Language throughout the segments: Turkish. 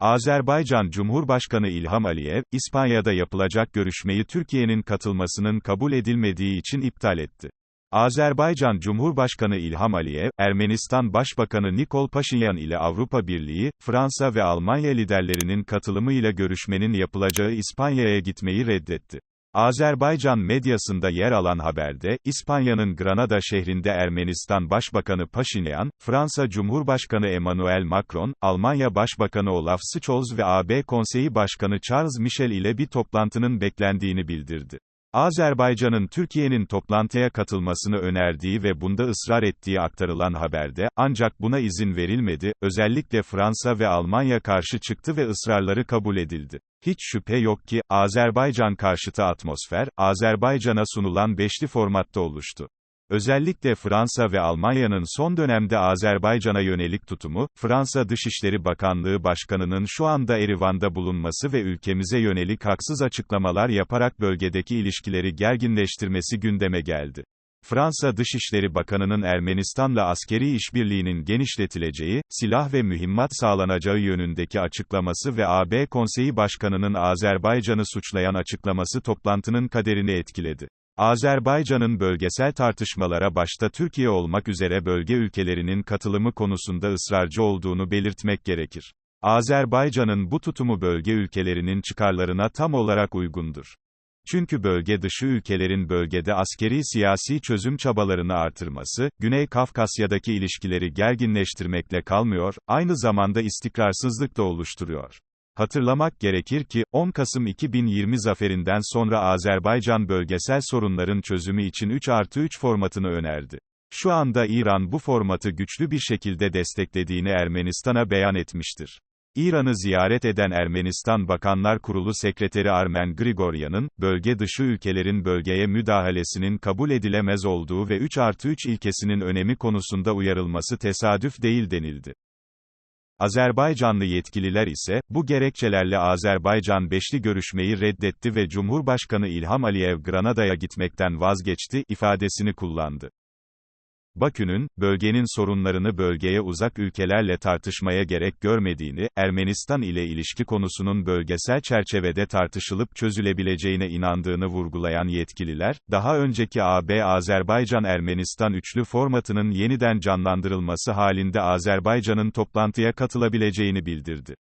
Azerbaycan Cumhurbaşkanı İlham Aliyev, İspanya'da yapılacak görüşmeyi Türkiye'nin katılmasının kabul edilmediği için iptal etti. Azerbaycan Cumhurbaşkanı İlham Aliyev, Ermenistan Başbakanı Nikol Paşinyan ile Avrupa Birliği, Fransa ve Almanya liderlerinin katılımıyla görüşmenin yapılacağı İspanya'ya gitmeyi reddetti. Azerbaycan medyasında yer alan haberde, İspanya'nın Granada şehrinde Ermenistan Başbakanı Paşinyan, Fransa Cumhurbaşkanı Emmanuel Macron, Almanya Başbakanı Olaf Scholz ve AB Konseyi Başkanı Charles Michel ile bir toplantının beklendiğini bildirdi. Azerbaycan'ın Türkiye'nin toplantıya katılmasını önerdiği ve bunda ısrar ettiği aktarılan haberde, ancak buna izin verilmedi, özellikle Fransa ve Almanya karşı çıktı ve ısrarları kabul edildi. Hiç şüphe yok ki, Azerbaycan karşıtı atmosfer, Azerbaycan'a sunulan beşli formatta oluştu. Özellikle Fransa ve Almanya'nın son dönemde Azerbaycan'a yönelik tutumu, Fransa Dışişleri Bakanlığı Başkanı'nın şu anda Erivan'da bulunması ve ülkemize yönelik haksız açıklamalar yaparak bölgedeki ilişkileri gerginleştirmesi gündeme geldi. Fransa Dışişleri Bakanı'nın Ermenistan'la askeri işbirliğinin genişletileceği, silah ve mühimmat sağlanacağı yönündeki açıklaması ve AB Konseyi Başkanı'nın Azerbaycan'ı suçlayan açıklaması toplantının kaderini etkiledi. Azerbaycan'ın bölgesel tartışmalara başta Türkiye olmak üzere bölge ülkelerinin katılımı konusunda ısrarcı olduğunu belirtmek gerekir. Azerbaycan'ın bu tutumu bölge ülkelerinin çıkarlarına tam olarak uygundur. Çünkü bölge dışı ülkelerin bölgede askeri siyasi çözüm çabalarını artırması, Güney Kafkasya'daki ilişkileri gerginleştirmekle kalmıyor, aynı zamanda istikrarsızlık da oluşturuyor. Hatırlamak gerekir ki, 10 Kasım 2020 zaferinden sonra Azerbaycan bölgesel sorunların çözümü için 3 artı 3 formatını önerdi. Şu anda İran bu formatı güçlü bir şekilde desteklediğini Ermenistan'a beyan etmiştir. İran'ı ziyaret eden Ermenistan Bakanlar Kurulu Sekreteri Armen Grigoryan'ın, bölge dışı ülkelerin bölgeye müdahalesinin kabul edilemez olduğu ve 3 artı 3 ilkesinin önemi konusunda uyarılması tesadüf değil denildi. Azerbaycanlı yetkililer ise, bu gerekçelerle Azerbaycan beşli görüşmeyi reddetti ve Cumhurbaşkanı İlham Aliyev Granada'ya gitmekten vazgeçti, ifadesini kullandı. Bakü'nün, bölgenin sorunlarını bölgeye uzak ülkelerle tartışmaya gerek görmediğini, Ermenistan ile ilişki konusunun bölgesel çerçevede tartışılıp çözülebileceğine inandığını vurgulayan yetkililer, daha önceki AB-Azerbaycan-Ermenistan üçlü formatının yeniden canlandırılması halinde Azerbaycan'ın toplantıya katılabileceğini bildirdi.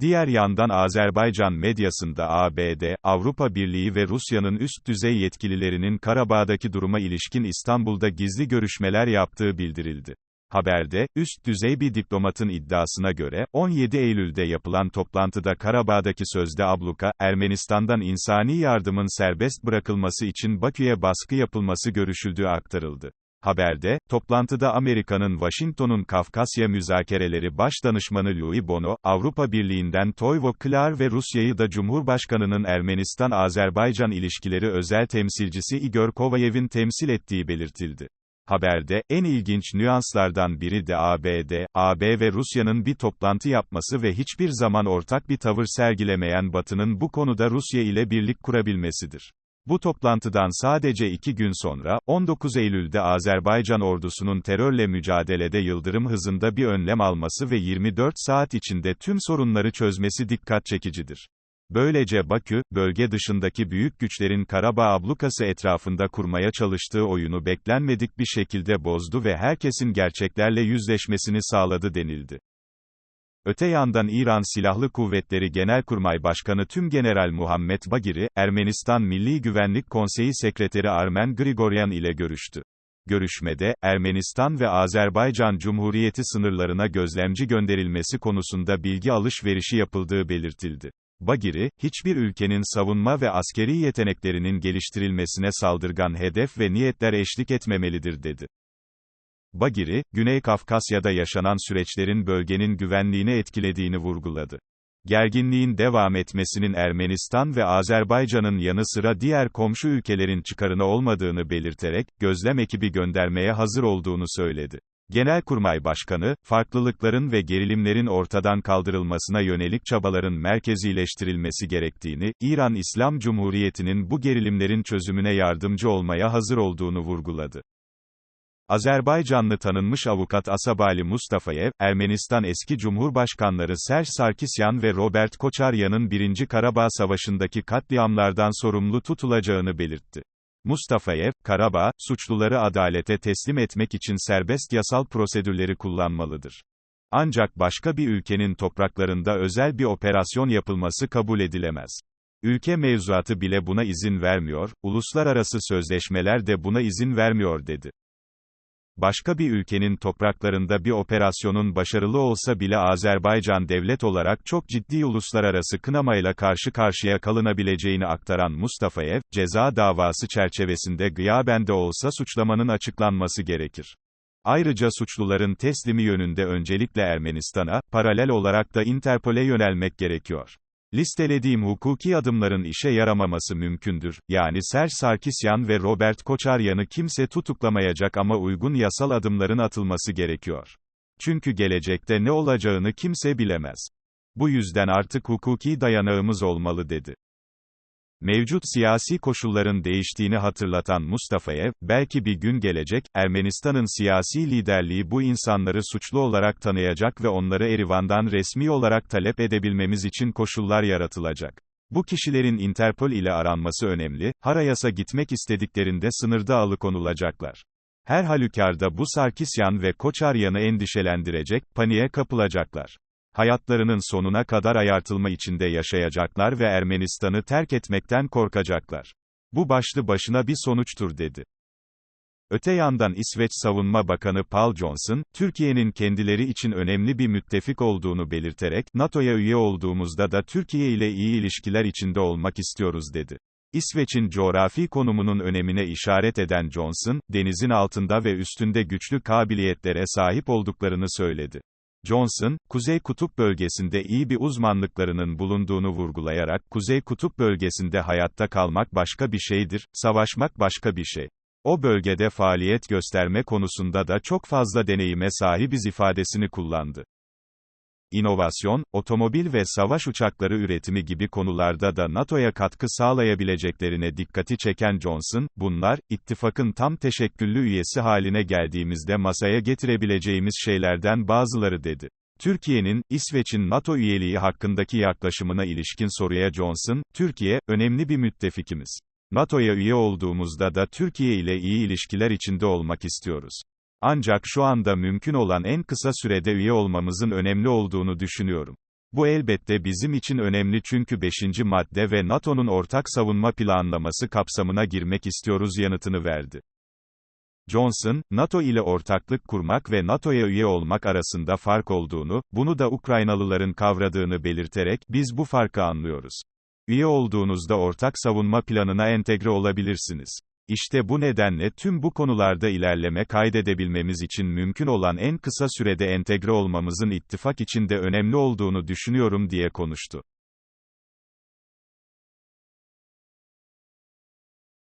Diğer yandan Azerbaycan medyasında ABD, Avrupa Birliği ve Rusya'nın üst düzey yetkililerinin Karabağ'daki duruma ilişkin İstanbul'da gizli görüşmeler yaptığı bildirildi. Haberde, üst düzey bir diplomatın iddiasına göre, 17 Eylül'de yapılan toplantıda Karabağ'daki sözde abluka, Ermenistan'dan insani yardımın serbest bırakılması için Bakü'ye baskı yapılması görüşüldüğü aktarıldı. Haberde, toplantıda Amerika'nın Washington'un Kafkasya müzakereleri baş danışmanı Louis Bono, Avrupa Birliği'nden Toivo Klar ve Rusya'yı da Cumhurbaşkanı'nın Ermenistan-Azerbaycan ilişkileri özel temsilcisi Igor Kovayev'in temsil ettiği belirtildi. Haberde, en ilginç nüanslardan biri de ABD, AB ve Rusya'nın bir toplantı yapması ve hiçbir zaman ortak bir tavır sergilemeyen Batı'nın bu konuda Rusya ile birlik kurabilmesidir. Bu toplantıdan sadece iki gün sonra, 19 Eylül'de Azerbaycan ordusunun terörle mücadelede yıldırım hızında bir önlem alması ve 24 saat içinde tüm sorunları çözmesi dikkat çekicidir. Böylece Bakü, bölge dışındaki büyük güçlerin Karabağ ablukası etrafında kurmaya çalıştığı oyunu beklenmedik bir şekilde bozdu ve herkesin gerçeklerle yüzleşmesini sağladı denildi. Öte yandan İran Silahlı Kuvvetleri Genelkurmay Başkanı Tümgeneral Muhammed Bagiri, Ermenistan Milli Güvenlik Konseyi Sekreteri Armen Grigoryan ile görüştü. Görüşmede, Ermenistan ve Azerbaycan Cumhuriyeti sınırlarına gözlemci gönderilmesi konusunda bilgi alışverişi yapıldığı belirtildi. Bagiri, hiçbir ülkenin savunma ve askeri yeteneklerinin geliştirilmesine saldırgan hedef ve niyetler eşlik etmemelidir dedi. Bagiri, Güney Kafkasya'da yaşanan süreçlerin bölgenin güvenliğini etkilediğini vurguladı. Gerginliğin devam etmesinin Ermenistan ve Azerbaycan'ın yanı sıra diğer komşu ülkelerin çıkarına olmadığını belirterek, gözlem ekibi göndermeye hazır olduğunu söyledi. Genelkurmay Başkanı, farklılıkların ve gerilimlerin ortadan kaldırılmasına yönelik çabaların merkezileştirilmesi gerektiğini, İran İslam Cumhuriyeti'nin bu gerilimlerin çözümüne yardımcı olmaya hazır olduğunu vurguladı. Azerbaycanlı tanınmış avukat Asabali Mustafayev, Ermenistan eski Cumhurbaşkanları Serj Sarkisyan ve Robert Koçaryan'ın 1. Karabağ Savaşı'ndaki katliamlardan sorumlu tutulacağını belirtti. Mustafayev, Karabağ, suçluları adalete teslim etmek için serbest yasal prosedürleri kullanmalıdır. Ancak başka bir ülkenin topraklarında özel bir operasyon yapılması kabul edilemez. Ülke mevzuatı bile buna izin vermiyor, uluslararası sözleşmeler de buna izin vermiyor dedi. Başka bir ülkenin topraklarında bir operasyonun başarılı olsa bile Azerbaycan devlet olarak çok ciddi uluslararası kınamayla karşı karşıya kalınabileceğini aktaran Mustafayev, ceza davası çerçevesinde gıyabende olsa suçlamanın açıklanması gerekir. Ayrıca suçluların teslimi yönünde öncelikle Ermenistan'a, paralel olarak da Interpol'e yönelmek gerekiyor. Listelediğim hukuki adımların işe yaramaması mümkündür, yani Serj Sarkisyan ve Robert Koçaryan'ı kimse tutuklamayacak ama uygun yasal adımların atılması gerekiyor. Çünkü gelecekte ne olacağını kimse bilemez. Bu yüzden artık hukuki dayanağımız olmalı dedi. Mevcut siyasi koşulların değiştiğini hatırlatan Mustafayev, belki bir gün gelecek, Ermenistan'ın siyasi liderliği bu insanları suçlu olarak tanıyacak ve onları Erivan'dan resmi olarak talep edebilmemiz için koşullar yaratılacak. Bu kişilerin Interpol ile aranması önemli, Harayas'a gitmek istediklerinde sınırda alıkonulacaklar. Her halükarda bu Sarkisyan ve Koçaryan'ı endişelendirecek, paniğe kapılacaklar hayatlarının sonuna kadar ayartılma içinde yaşayacaklar ve Ermenistan'ı terk etmekten korkacaklar. Bu başlı başına bir sonuçtur dedi. Öte yandan İsveç Savunma Bakanı Paul Johnson, Türkiye'nin kendileri için önemli bir müttefik olduğunu belirterek, NATO'ya üye olduğumuzda da Türkiye ile iyi ilişkiler içinde olmak istiyoruz dedi. İsveç'in coğrafi konumunun önemine işaret eden Johnson, denizin altında ve üstünde güçlü kabiliyetlere sahip olduklarını söyledi. Johnson, Kuzey Kutup bölgesinde iyi bir uzmanlıklarının bulunduğunu vurgulayarak, Kuzey Kutup bölgesinde hayatta kalmak başka bir şeydir, savaşmak başka bir şey. O bölgede faaliyet gösterme konusunda da çok fazla deneyime sahibiz ifadesini kullandı. İnovasyon, otomobil ve savaş uçakları üretimi gibi konularda da NATO'ya katkı sağlayabileceklerine dikkati çeken Johnson, bunlar, ittifakın tam teşekküllü üyesi haline geldiğimizde masaya getirebileceğimiz şeylerden bazıları dedi. Türkiye'nin, İsveç'in NATO üyeliği hakkındaki yaklaşımına ilişkin soruya Johnson, Türkiye, önemli bir müttefikimiz. NATO'ya üye olduğumuzda da Türkiye ile iyi ilişkiler içinde olmak istiyoruz. Ancak şu anda mümkün olan en kısa sürede üye olmamızın önemli olduğunu düşünüyorum. Bu elbette bizim için önemli çünkü 5. madde ve NATO'nun ortak savunma planlaması kapsamına girmek istiyoruz yanıtını verdi. Johnson, NATO ile ortaklık kurmak ve NATO'ya üye olmak arasında fark olduğunu, bunu da Ukraynalıların kavradığını belirterek, biz bu farkı anlıyoruz. Üye olduğunuzda ortak savunma planına entegre olabilirsiniz. İşte bu nedenle tüm bu konularda ilerleme kaydedebilmemiz için mümkün olan en kısa sürede entegre olmamızın ittifak içinde önemli olduğunu düşünüyorum diye konuştu.